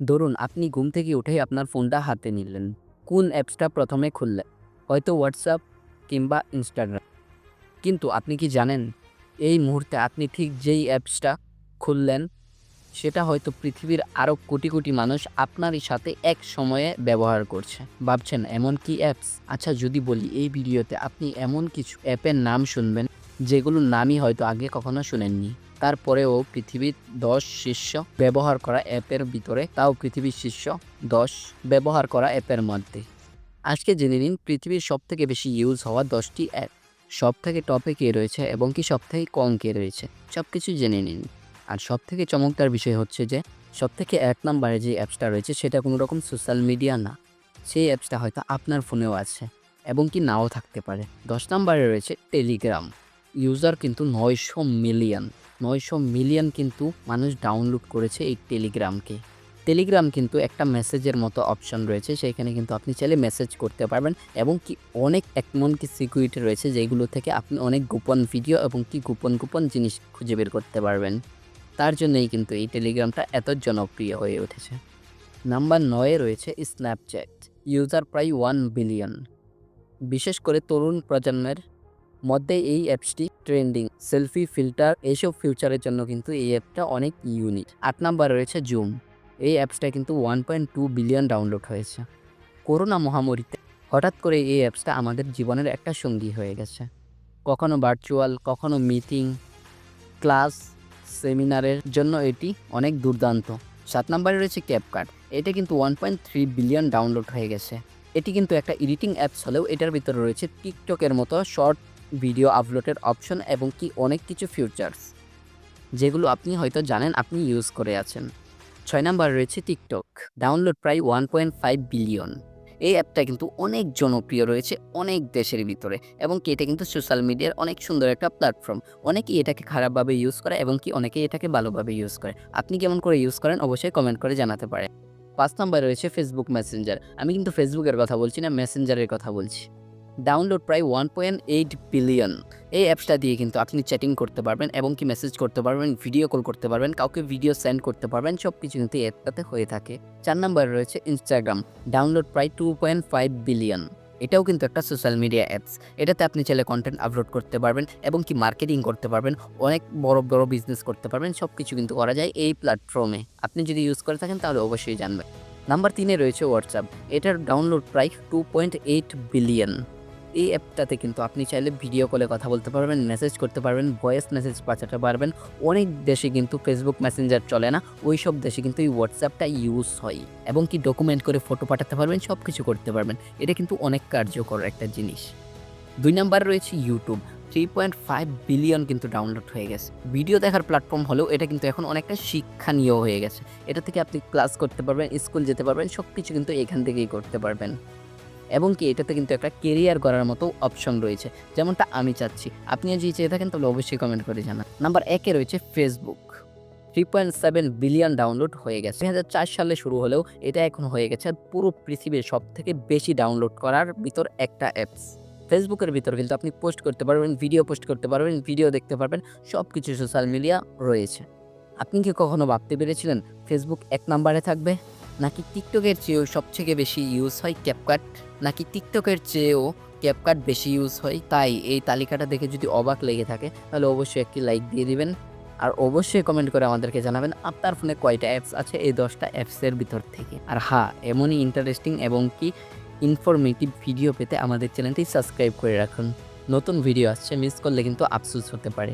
ধরুন আপনি ঘুম থেকে উঠেই আপনার ফোনটা হাতে নিলেন। কোন অ্যাপসটা প্রথমে খুললেন হয়তো হোয়াটসঅ্যাপ কিংবা ইনস্টাগ্রাম কিন্তু আপনি কি জানেন, এই মুহূর্তে আপনি ঠিক যেই অ্যাপসটা খুললেন, সেটা হয়তো পৃথিবীর আরও কোটি কোটি মানুষ আপনারই সাথে এক সময়ে ব্যবহার করছে। ভাবছেন, এমন কি অ্যাপস? আচ্ছা যদি বলি, এই ভিডিওতে আপনি এমন কিছু অ্যাপের নাম শুনবেন, যেগুলোর নামই হয়তো আগে কখনো শুনেননি। তারপরেও পৃথিবীর দশ শীর্ষ ব্যবহার করা অ্যাপের ভিতরে, তাও পৃথিবীর শীর্ষ দশ ব্যবহার করা অ্যাপের মধ্যে। আজকে জেনে নিন পৃথিবীর সবথেকে বেশি ইউজ হওয়া দশটি অ্যাপ। সব থেকে টপে কে রয়েছে এবং কি সব থেকে কম কে রয়েছে সব কিছু জেনে নিন। আর সব থেকে চমৎকার বিষয় হচ্ছে যে সব থেকে এক নম্বরে যে অ্যাপসটা রয়েছে সেটা কোনো রকম সোশ্যাল মিডিয়া না। সেই অ্যাপসটা হয়তো আপনার ফোনেও আছে এবং কি নাও থাকতে পারে। দশ নম্বরে রয়েছে টেলিগ্রাম। ইউজার কিন্তু নয়শো মিলিয়ন। নয়শো মিলিয়ন কিন্তু মানুষ ডাউনলোড করেছে এই টেলিগ্রামকে টেলিগ্রাম কিন্তু একটা মেসেজের মতো অপশন রয়েছে, সেইখানে কিন্তু আপনি চাইলে মেসেজ করতে পারবেন এবং কি অনেক একমন কি সিকিউরিটি রয়েছে যেগুলো থেকে আপনি অনেক গোপন ভিডিও এবং কি গোপন গোপন জিনিস খুঁজে বের করতে পারবেন। তার জন্যই কিন্তু এই টেলিগ্রামটা এত জনপ্রিয় হয়ে উঠেছে। নাম্বার নয়ে রয়েছে স্ন্যাপচ্যাট ইউজার প্রায় ওয়ান বিলিয়ন বিশেষ করে তরুণ প্রজন্মের মধ্যে এই অ্যাপসটি ট্রেন্ডিং। সেলফি ফিল্টার এইসব ফিউচারের জন্য কিন্তু এই অ্যাপটা অনেক ইউনিক। আট নাম্বার রয়েছে জুম। এই অ্যাপসটা কিন্তু one point two billion download হয়েছে। করোনা মহামারীতে হঠাৎ করে এই অ্যাপসটা আমাদের জীবনের একটা সঙ্গী হয়ে গেছে। কখনো ভার্চুয়াল কখনো মিটিং ক্লাস সেমিনারের জন্য এটি অনেক দুর্দান্ত। সাত নম্বরে রয়েছে ক্যাপকার্ট এটা কিন্তু one point three billion download হয়ে গেছে। এটি কিন্তু একটা এডিটিং অ্যাপস হলেও এটার ভিতরে রয়েছে টিকটকের মতো শর্ট ভিডিও আপলোডের অপশন এবং কি অনেক কিছু ফিউচার্স যেগুলো আপনি হয়তো জানেন আপনি ইউজ করে আছেন। ছয় নাম্বার রয়েছে টিকটক ডাউনলোড প্রায় ওয়ান পয়েন্ট ফাইভ বিলিয়ন এই অ্যাপটা কিন্তু অনেক জনপ্রিয় রয়েছে অনেক দেশের ভিতরে এবং কি এটা কিন্তু সোশ্যাল মিডিয়ার অনেক সুন্দর একটা প্ল্যাটফর্ম অনেকেই এটাকে খারাপভাবে ইউজ করে এবং কি অনেকেই এটাকে ভালোভাবে ইউজ করে। আপনি কেমন করে ইউজ করেন অবশ্যই কমেন্ট করে জানাতে পারেন। পাঁচ নম্বরে রয়েছে ফেসবুক মেসেঞ্জার আমি কিন্তু ফেসবুকের কথা বলছি না মেসেঞ্জারের কথা বলছি। ডাউনলোড প্রায় ওয়ান পয়েন্ট এইট বিলিয়ন এই অ্যাপসটা দিয়ে কিন্তু আপনি চ্যাটিং করতে পারবেন এবং কি মেসেজ করতে পারবেন ভিডিও কল করতে পারবেন, কাউকে ভিডিও সেন্ড করতে পারবেন সব কিছু কিন্তু অ্যাপটাতে হয়ে থাকে। চার নম্বরে রয়েছে ইনস্টাগ্রাম ডাউনলোড প্রায় টু পয়েন্ট ফাইভ বিলিয়ন এটাও কিন্তু একটা সোশ্যাল মিডিয়া অ্যাপস এটাতে আপনি চাইলে কন্টেন্ট আপলোড করতে পারবেন এবং কি মার্কেটিং করতে পারবেন, অনেক বড় বড় বিজনেস করতে পারবেন সব কিছু কিন্তু করা যায় এই প্ল্যাটফর্মে আপনি যদি ইউজ করে থাকেন তাহলে অবশ্যই জানবেন। নাম্বার তিনে রয়েছে হোয়াটসঅ্যাপ এটার ডাউনলোড প্রায় টু পয়েন্ট এইট বিলিয়ন এই অ্যাপটাতে কিন্তু আপনি চাইলে ভিডিও কলে কথা বলতে পারবেন মেসেজ করতে পারবেন ভয়েস মেসেজ পাঠাতে পারবেন অনেক দেশে কিন্তু ফেসবুক মেসেঞ্জার চলে না ওই সব দেশে কিন্তু এই হোয়াটসঅ্যাপটা ইউজ হয় এবং কি ডকুমেন্ট করে ফটো পাঠাতে পারবেন সব কিছু করতে পারবেন। এটা কিন্তু অনেক কার্যকর একটা জিনিস। দুই নাম্বারে রয়েছে YouTube three point five billion কিন্তু ডাউনলোড হয়ে গেছে। ভিডিও দেখার প্ল্যাটফর্ম হলেও এটা কিন্তু এখন অনেকটা শিক্ষণীয় হয়ে গেছে। এটা থেকে আপনি ক্লাস করতে পারবেন স্কুল যেতে পারবেন সব কিছু কিন্তু এখান থেকেই করতে পারবেন। এবং কি এটাতে কিন্তু একটা কেরিয়ার করার মতো অপশন রয়েছে। যেমনটা আমি চাচ্ছি। আপনিও যদি চেয়ে থাকেন, তাহলে অবশ্যই কমেন্ট করে জানান। নাম্বার একে রয়েছে Facebook three point seven billion download হয়ে গেছে। দুই হাজার চার সালে শুরু হলেও এটা এখন হয়ে গেছে পুরো পৃথিবীর সব থেকে বেশি ডাউনলোড করার ভিতর একটা অ্যাপস ফেসবুকের ভিতর কিন্তু আপনি পোস্ট করতে পারবেন ভিডিও পোস্ট করতে পারবেন ভিডিও দেখতে পারবেন সব কিছু সোশ্যাল মিডিয়া রয়েছে। আপনি কি কখনো ভাবতে পেরেছিলেন ফেসবুক এক নাম্বারে থাকবে? নাকি টিকটকের চেয়েও সবথেকে বেশি ইউজ হয় ক্যাপকাট নাকি টিকটকের চেয়েও ক্যাপকাট বেশি ইউজ হয়? তাই এই তালিকাটা দেখে যদি অবাক লেগে থাকে, তাহলে অবশ্যই একটি লাইক দিয়ে দিবেন। আর অবশ্যই কমেন্ট করে আমাদেরকে জানাবেন, আপনার ফোনে কয়টা অ্যাপস আছে এই দশটা অ্যাপসের ভিতর থেকে? আর হ্যাঁ এমনই ইন্টারেস্টিং এবং কি ইনফরমেটিভ ভিডিও পেতে আমাদের চ্যানেলটি সাবস্ক্রাইব করে রাখুন। নতুন ভিডিও আসছে মিস করলে কিন্তু আফসোস হতে পারে।